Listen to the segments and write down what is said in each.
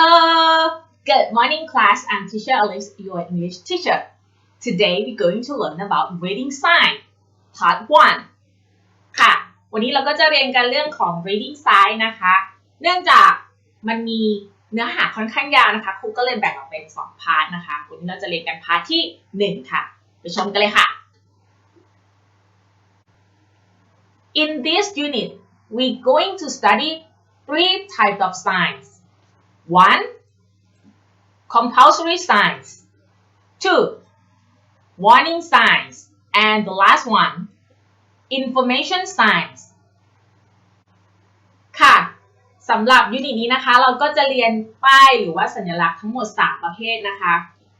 Hello, good morning class. I'm teacher Alice, your English teacher. Today we're going to learn about reading sign, part 1 ค่ะ วันนี้เราก็จะเรียนกันเรื่องของ reading sign นะคะ เนื่องจากมันมีเนื้อหาค่อนข้างยาวนะคะ ครูก็เลยแบ่งออกเป็น 2 พาร์ทนะคะ วันนี้เราจะเรียนกันพาร์ทที่ 1 ค่ะ ไปชมกันเลยค่ะ In this unit, we're going to study three types of signs. One, compulsory signs. Two, warning signs. And the last one, information signs. ค่ะสำหรับยูนิตนี้นะคะ เราก็จะเรียนป้ายหรือว่าสัญลักษณ์ทั้งหมด 3 ประเภทนะคะ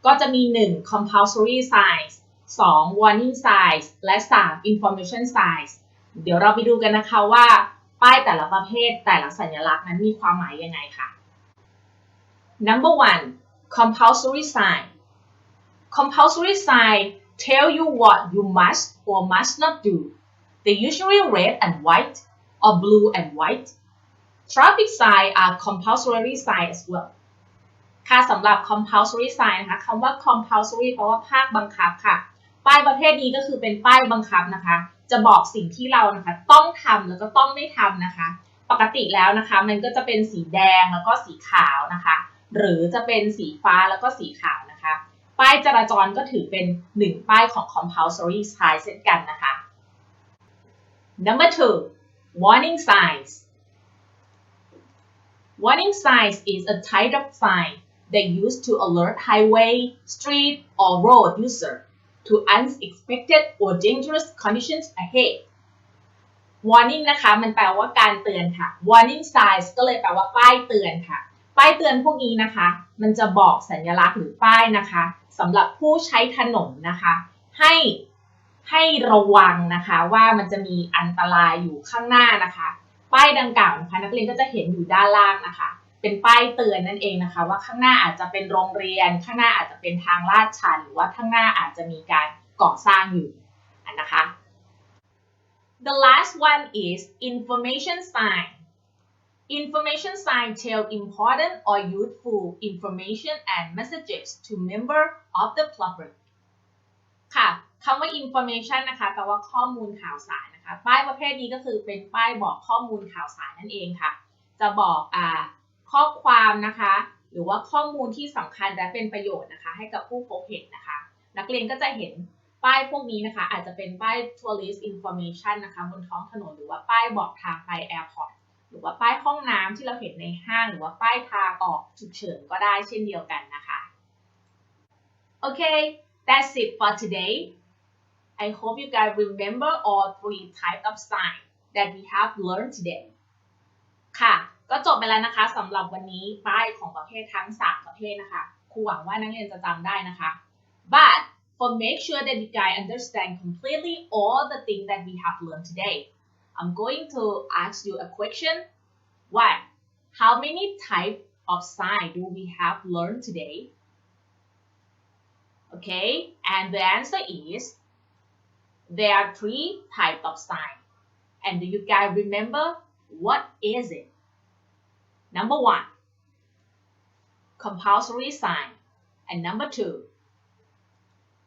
ก็จะมี 1 compulsory signs 2 warning signs และ 3 information signs เดี๋ยวเราไปดูกันนะคะว่า ป้ายแต่ละประเภทแต่ละสัญลักษณ์นั้นมีความหมายยังไงค่ะ Number one compulsory sign compulsory sign tell you what you must or must not do they usually red and white or blue and white traffic sign are compulsory sign as well ค่ะสำหรับ compulsory sign นะคะคำว่า compulsory แปลว่าภาคบังคับค่ะ ป้ายประเภทนี้ก็คือเป็นป้ายบังคับนะคะ จะบอกสิ่งที่เรานะคะต้องทำแล้วก็ต้องไม่ทำนะคะ ปกติแล้วนะคะ มันก็จะเป็นสีแดงแล้วก็สีขาวนะคะ หรือจะเป็นสีฟ้าแล้วก็สีขาวนะคะ ป้ายจราจรก็ถือเป็นหนึ่งป้ายของ compulsory sign เช่นกันนะคะ number two warning signs warning signs is a type of sign that used to alert highway street or road user to unexpected or dangerous conditions ahead warning นะคะ มันแปลว่าการเตือนค่ะ warning signs ก็เลยแปลว่าป้ายเตือนค่ะ ป้ายเตือนพวกนี้นะคะ มันจะบอกสัญลักษณ์หรือป้ายนะคะสำหรับผู้ใช้ถนนนะคะ ให้ให้ระวังนะคะ ว่ามันจะมีอันตรายอยู่ข้างหน้านะคะ ป้ายดังกล่าวนะคะ นักเรียนก็จะเห็นอยู่ด้านล่างนะคะ เป็นป้ายเตือนนั่นเองนะคะ ว่าข้างหน้าอาจจะเป็นโรงเรียน ข้างหน้าอาจจะเป็นทางลาดชัน หรือว่าข้างหน้าอาจจะมีการก่อสร้างอยู่อันนะคะ The last one is information sign Information sign tell important or useful information and messages to member of the public ค่ะคำว่า information นะคะแปลว่าข้อมูลข่าวสารนะคะ ป้ายประเภทนี้ก็คือเป็นป้ายบอกข้อมูลข่าวสารนั่นเองค่ะ จะบอกอ่าข้อความนะคะ หรือว่าข้อมูลที่สำคัญและเป็นประโยชน์นะคะ ให้กับผู้พบเห็นนะคะ นักเรียนก็จะเห็นป้ายพวกนี้นะคะ อาจจะเป็นป้าย tourist information นะคะ บนท้องถนนหรือว่าป้ายบอกทางไป airport หรือว่าป้ายห้องน้ำที่เราเห็นในห้าง หรือว่าป้ายทางออกฉุกเฉินก็ได้เช่นเดียวกันนะคะ Okay that's it for today I hope you guys remember all three types of sign that we have learned today ค่ะ ก็จบไปแล้วนะคะสำหรับวันนี้ป้ายของประเภททั้ง 3 ประเภทนะคะครูหวังว่านักเรียนจะจำได้นะคะ but for make sure that you guys understand completely all the things that we have learned today I'm going to ask you a question One How many types of sign do we have learned today Okay and the answer is there are three types of sign. And do you guys remember what is it? Number one, compulsory sign. And number two,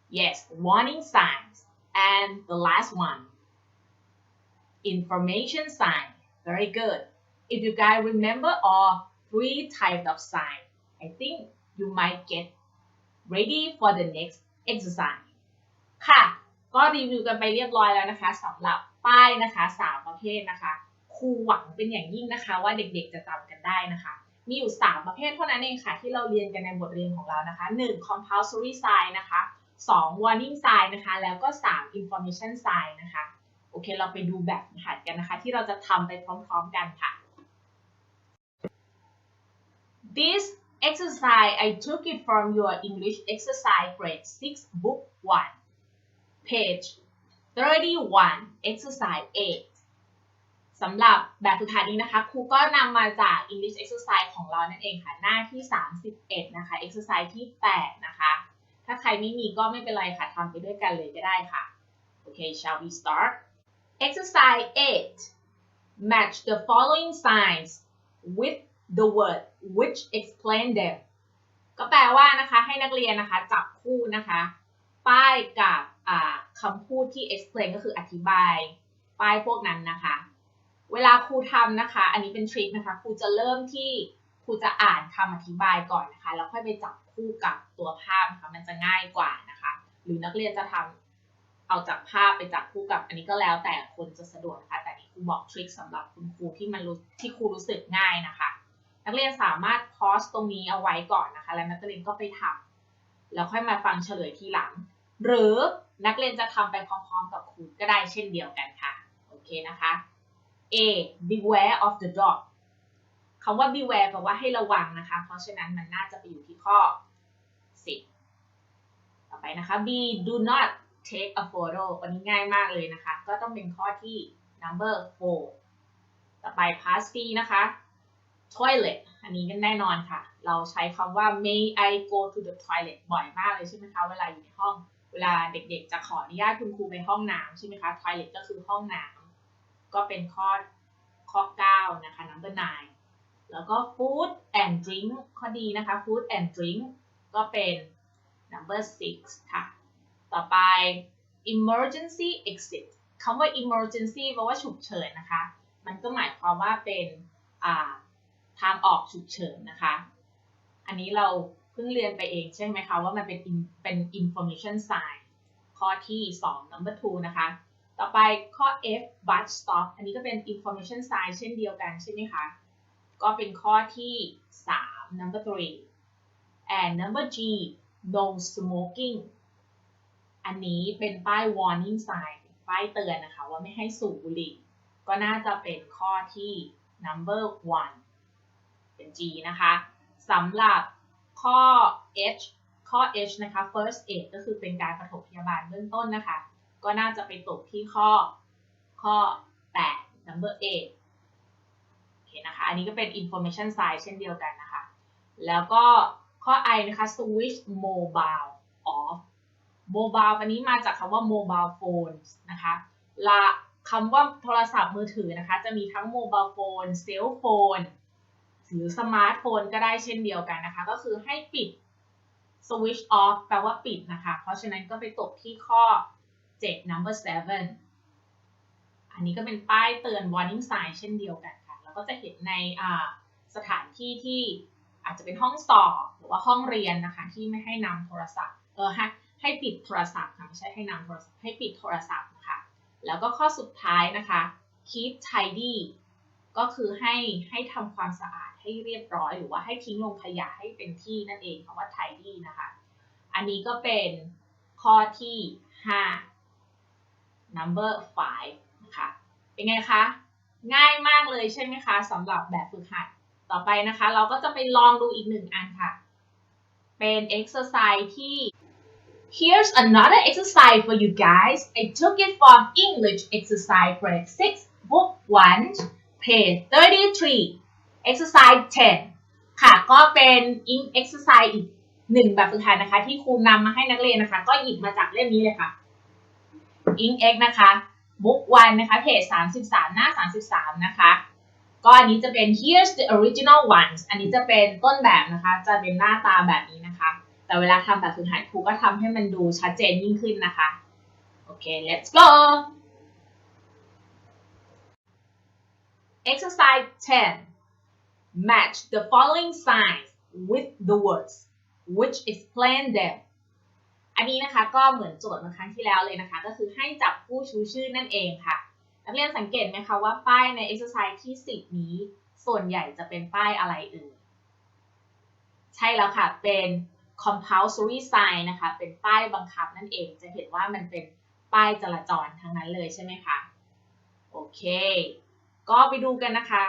yes, warning signs. And the last one, information sign. Very good. If you guys remember all three types of sign, I think you might get ready for the next exercise. ค่ะ ก็รีวิวกันไปเรียบร้อยแล้วนะคะสำหรับป้ายนะคะสามประเภทนะคะครูหวังเป็นอย่างยิ่งนะคะ ว่าเด็กๆจะจำกันได้นะคะ มีอยู่ 3 ประเภทเท่านั้นเองค่ะ ที่เราเรียนกันในบทเรียนของเรานะคะ 1 compulsory sign นะคะ 2 warning sign นะคะ แล้วก็ 3 information sign นะคะ โอเค เราไปดูแบบฝึกหัดกันนะคะ ที่เราจะทำไปพร้อมๆกันค่ะ This exercise I took it from your English exercise grade 6 book 1 page 31 exercise 8สำหรับแบบฝึกหัดนี้นะคะครูก็นำมาจาก English exercise ของเรานั่นเองค่ะ หน้าที่ 31 นะคะ exercise ที่ 8 นะคะ ถ้าใครไม่มีก็ไม่เป็นไรค่ะทำไปด้วยกันเลยก็ได้ค่ะ โอเค shall we start exercise 8 match the following signs with the word which explain them ก็แปลว่านะคะให้นักเรียนนะคะจับคู่นะคะ ป้ายกับคำพูดที่ explain ก็คืออธิบาย ป้ายพวกนั้นนะคะ เวลาครูทำนะคะ อันนี้เป็นทริคนะคะครูจะเริ่มที่ครูจะอ่านคำอธิบายก่อนนะคะแล้วค่อยไปจับคู่กับตัวภาพนะคะมันจะง่ายกว่านะคะ หรือนักเรียนจะทำ เอาจากภาพไปจับคู่กับ อันนี้ก็แล้วแต่คนจะสะดวกนะคะแต่นี่ครูบอกทริคสำหรับคุณครูที่มันรู้ที่ครูรู้สึกง่ายนะคะ นักเรียนสามารถพอสตรงนี้เอาไว้ก่อนนะคะ แล้วนักเรียนก็ไปทำแล้วค่อยมาฟังเฉลยทีหลัง หรือนักเรียนจะทำไปพร้อมๆ กับครูก็ได้เช่นเดียวกันค่ะโอเคนะคะ A beware of the dog คำว่า beware แปลว่าให้ระวังนะคะ เพราะฉะนั้นมันน่าจะไปอยู่ที่ข้อ 10 ต่อไปนะคะ B do not take a photo อันนี้ง่ายมากเลยนะคะ ก็ต้องเป็นข้อที่ number 4 ต่อไป past B นะคะ toilet อันนี้ก็แน่นอนค่ะ เราใช้คำว่า may I go to the toilet บ่อยมากเลยใช่ไหมคะ เวลาอยู่ในห้อง เวลาเด็กๆ จะขออนุญาตคุณครูไปห้องน้ำใช่ไหมคะ toilet ก็คือห้องน้ำก็เป็นข้อข้อ 9 นะคะ number 9 แล้วก็ food and drink ข้อดีนะคะ food and drink ก็เป็น number 6 ค่ะ ต่อไป emergency exit คำว่า emergency แปลว่าฉุกเฉินนะคะ มันก็หมายความว่าเป็นาทางออกฉุกเฉินนะคะ อันนี้เราเพิ่งเรียนไปเองใช่ไหมคะว่ามันเป็น in- เป็น information sign ข้อที่ 2 number 2 นะคะ ต่อไปข้อ F but stop อันนี้ก็เป็น information sign เช่นเดียวกันใช่ไหมคะ ก็เป็นข้อที่ 3 number 3 and number G no smoking อันนี้เป็นป้าย warning sign ป้ายเตือนนะคะว่าไม่ให้สูบบุหรี่ ก็น่าจะเป็นข้อที่ number 1เป็น G นะคะสำหรับข้อ H ข้อ H นะคะ first aid ก็คือเป็นการปฐมพยาบาลเบื้องต้นนะคะ ก็น่าจะไปตกที่ข้อข้อ 8 number 8โอเคนะคะ อันนี้ก็เป็น information sign เช่นเดียวกันนะคะ แล้วก็ข้อ I นะคะ switch mobile off mobile อันนี้มาจากคำว่า mobile phones นะคะละคำว่าโทรศัพท์มือถือนะคะ จะมีทั้ง mobile phone cell phone หรือ smart phone ก็ได้เช่นเดียวกันนะคะ ก็คือให้ปิด switch off แปลว่าปิดนะคะ เพราะฉะนั้นก็ไปตกที่ข้อ 7 number 7 อันนี้ก็เป็นป้ายเตือน warning sign เช่นเดียวกันค่ะ แล้วก็จะเห็นในสถานที่ที่อาจจะเป็นห้องสอบหรือว่าห้องเรียนนะคะ ที่ไม่ให้นำโทรศัพท์เออ ให้ให้ปิดโทรศัพท์ค่ะไม่ใช่ให้นำโทรศัพท์ให้ปิดโทรศัพท์นะคะแล้วก็ข้อสุดท้ายนะคะ keep tidy ก็คือให้ให้ทำความสะอาดให้เรียบร้อย หรือว่าให้ทิ้งลงขยะให้เป็นที่นั่นเองคำว่า tidy นะคะ อันนี้ก็เป็นข้อที่ 5 number 5 นะคะ เป็นไงคะ ง่ายมากเลยใช่ไหมคะสำหรับแบบฝึกหัด ต่อไปนะคะ เราก็จะไปลองดูอีกหนึ่งอันค่ะ เป็น exercise ที่ Here's another exercise for you guys. I took it from English exercise grade 6, book 1, page 33, exercise 10 ค่ะ ก็เป็น ink exercise อีกหนึ่งแบบฝึกหัดนะคะ ที่ครูนำมาให้นักเรียนนะคะ ก็หยิบมาจากเล่มนี้เลยค่ะ ink x นะคะ book 1 นะคะ เพจ 33 หน้า 33 นะคะ ก็อันนี้จะเป็น here's the original ones อันนี้จะเป็นต้นแบบนะคะ จะเป็นหน้าตาแบบนี้นะคะ แต่เวลาทำแบบฝึกหัดครูก็ทำให้มันดูชัดเจนยิ่งขึ้นนะคะ โอเค let's go exercise 10 match the following signs with the words which explain them อันนี้นะคะก็เหมือนโจทย์เมื่อครั้งที่แล้วเลยนะคะ ก็คือให้จับผู้ชูชื่อนั่นเองค่ะ นักเรียนสังเกตไหมคะว่าป้ายใน exercise ที่ 10 นี้ ส่วนใหญ่จะเป็นป้ายอะไรเอ่ยใช่แล้วค่ะเป็น compulsory sign นะคะ เป็นป้ายบังคับนั่นเอง จะเห็นว่ามันเป็นป้ายจราจรทั้งนั้นเลยใช่ไหมคะ โอเค ก็ไปดูกันนะคะ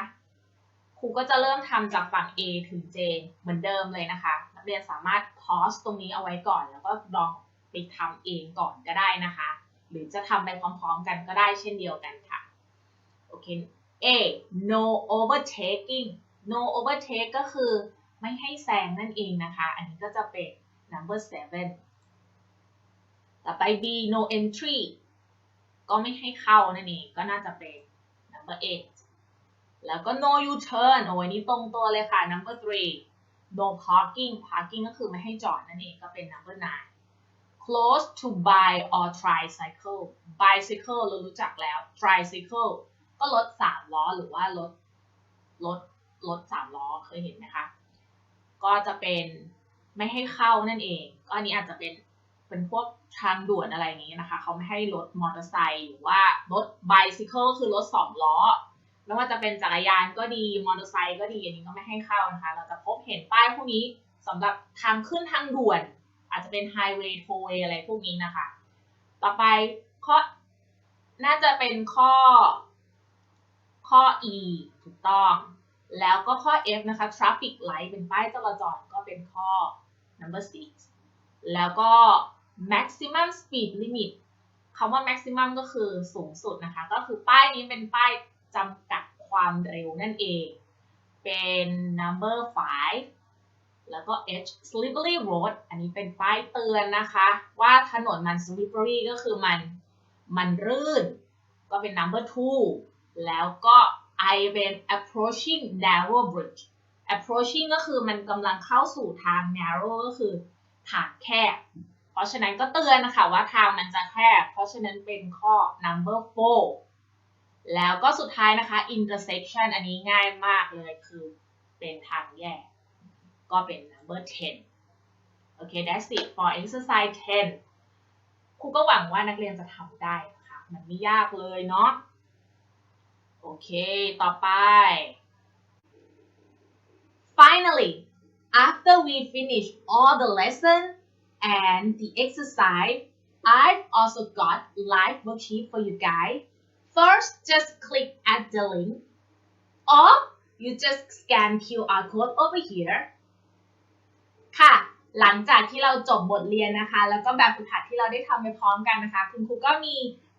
ครูก็จะเริ่มทำจากฝั่ง A ถึง J เหมือนเดิมเลยนะคะ นักเรียนสามารถ pause ตรงนี้เอาไว้ก่อน แล้วก็ลองไปทำเองก่อนก็ได้นะคะ หรือจะทำไปพร้อมๆกันก็ได้เช่นเดียวกันค่ะ โอเค A no overtaking no overtake ก็คือ ไม่ให้แซงนั่นเองนะคะ อันนี้ก็จะเป็น number 7 ต่อไป B no entry ก็ไม่ให้เข้านั่นเอง ก็น่าจะเป็น number 8 แล้วก็ no U turn โอ้ยนี่ตรงตัวเลยค่ะ number three no parking parking ก็คือไม่ให้จอดนั่นเอง ก็เป็น number nine close to buy or tricycle bicycle เรารู้จักแล้ว tricycle ก็รถสามล้อหรือว่ารถรถรถสามล้อเคยเห็นไหมคะ ก็จะเป็นไม่ให้เข้านั่นเองก็อันนี้อาจจะเป็นเป็นพวกทางด่วนอะไรอย่างนี้นะคะ เขาไม่ให้รถมอเตอร์ไซค์หรือว่ารถ bicycle คือรถสองล้อไม่ว่าจะเป็นจักรยานก็ดีมอเตอร์ไซค์ก็ดีอันนี้ก็ไม่ให้เข้านะคะ เราจะพบเห็นป้ายพวกนี้สำหรับทางขึ้นทางด่วน อาจจะเป็นไฮเวย์โทเวย์อะไรพวกนี้นะคะ ต่อไปข้อน่าจะเป็นข้อ ข้อ E ถูกต้อง แล้วก็ข้อ F นะคะ traffic light เป็นป้ายจราจรก็เป็นข้อ number six แล้วก็ maximum speed limit คำว่า maximum ก็คือสูงสุดนะคะ ก็คือป้ายนี้เป็นป้ายจำกัดความเร็วนั่นเอง เป็น number five แล้วก็ H slippery road อันนี้เป็นป้ายเตือนนะคะ ว่าถนนมัน slippery ก็คือมัน มันรื่น ก็เป็น number two แล้วก็ I เป็น approaching narrow bridge approaching ก็คือมันกำลังเข้าสู่ทาง narrow ก็คือทางแคบ เพราะฉะนั้นก็เตือนนะคะว่าทางมันจะแคบ เพราะฉะนั้นเป็นข้อ number four แล้วก็สุดท้ายนะคะ intersection อันนี้ง่ายมากเลยคือเป็นทางแยก ก็เป็น number 10 โอเค that's it for exercise 10 ครูก็หวังว่านักเรียนจะทำได้นะคะ มันไม่ยากเลยเนาะ โอเค ต่อไป finally after we finish all the lesson and the exercise I've also got live worksheet for you guys first just click at the link or you just scan QR code over here ค่ะหลังจากที่เราจบบทเรียนนะคะ แล้วก็แบบฝึกหัดที่เราได้ทำไปพร้อมกันนะคะ คุณครูก็มี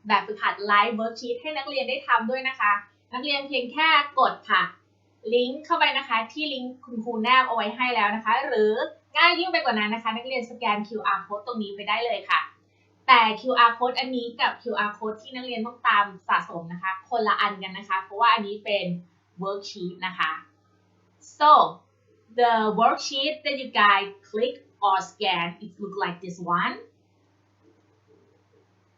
แบบฝึกหัดไลฟ์เวิร์กชีตให้นักเรียนได้ทำด้วยนะคะ นักเรียนเพียงแค่กดค่ะ ลิงก์เข้าไปนะคะที่ลิงก์คุณครูแนบเอาไว้ให้แล้วนะคะ หรือง่ายยิ่งไปกว่านั้นนะคะ นักเรียนสแกน QR code ตรงนี้ไปได้เลยค่ะ แต่ QR code อันนี้กับ QR code ที่นักเรียนต้องตามสะสมนะคะ คนละอันกันนะคะ เพราะว่าอันนี้เป็น worksheet นะคะ so the worksheet that you guys click or scan it look like this one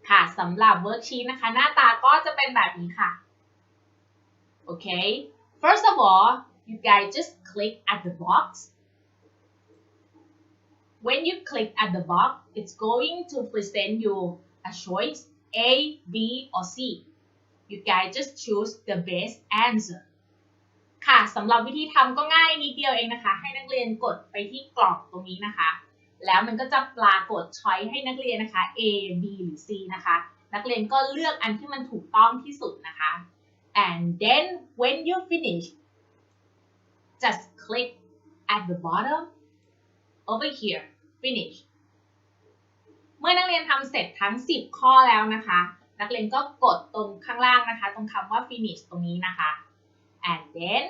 ค่ะสำหรับ worksheet นะคะ หน้าตาก็จะเป็นแบบนี้ค่ะ โอเค first of all you guys just click at the box when you click at the box it's going to present you a choice A B or C you guys just choose the best answer ค่ะสำหรับวิธีทำก็ง่ายนิดเดียวเองนะคะ ให้นักเรียนกดไปที่กล่องตรงนี้นะคะ แล้วมันก็จะปรากฏช้อยให้นักเรียนนะคะ A B หรือ C นะคะ นักเรียนก็เลือกอันที่มันถูกต้องที่สุดนะคะ and then when you finish just click at the bottom over here finish เมื่อนักเรียนทำเสร็จทั้ง 10 ข้อแล้วนะคะ นักเรียนก็กดตรงข้างล่างนะคะ ตรงคำว่า finish ตรงนี้นะคะ and then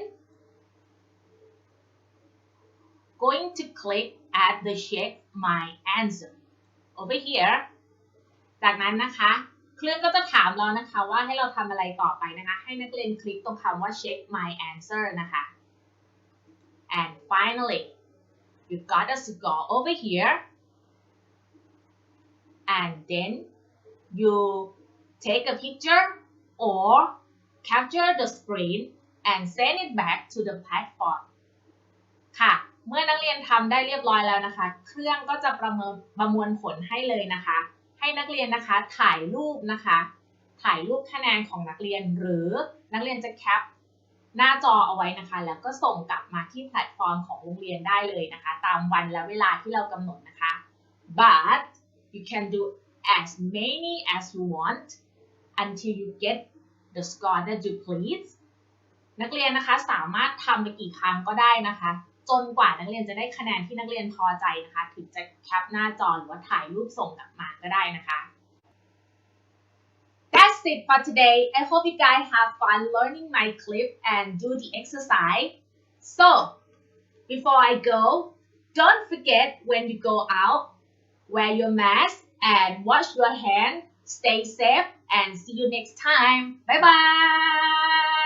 going to click at the check my answer over here จากนั้นนะคะ เครื่องก็จะถามเรานะคะว่าให้เราทำอะไรต่อไปนะคะ ให้นักเรียนคลิกตรงคำว่า check my answer นะคะ and finally you got a score over here and then you take a picture or capture the screen and send it back to the platform ค่ะ เมื่อนักเรียนทำได้เรียบร้อยแล้วนะคะ เครื่องก็จะประเมินประมวลผลให้เลยนะคะ ให้นักเรียนนะคะถ่ายรูปนะคะ ถ่ายรูปคะแนนของนักเรียนหรือนักเรียนจะแคปหน้าจอเอาไว้นะคะ แล้วก็ส่งกลับมาที่แพลตฟอร์มของโรงเรียนได้เลยนะคะ ตามวันและเวลาที่เรากำหนดนะคะ but you can do as many as you want until you get the score that you please นักเรียนนะคะสามารถทำไปกี่ครั้งก็ได้นะคะ จนกว่านักเรียนจะได้คะแนนที่นักเรียนพอใจนะคะ ถึงจะแคปหน้าจอหรือว่าถ่ายรูปส่งกลับมา ก็ได้นะคะ That's it for today. I hope you guys have fun learning my clip and do the exercise. So, before I go, don't forget when you go out, wear your mask and wash your hand. Stay safe and see you next time. Bye bye.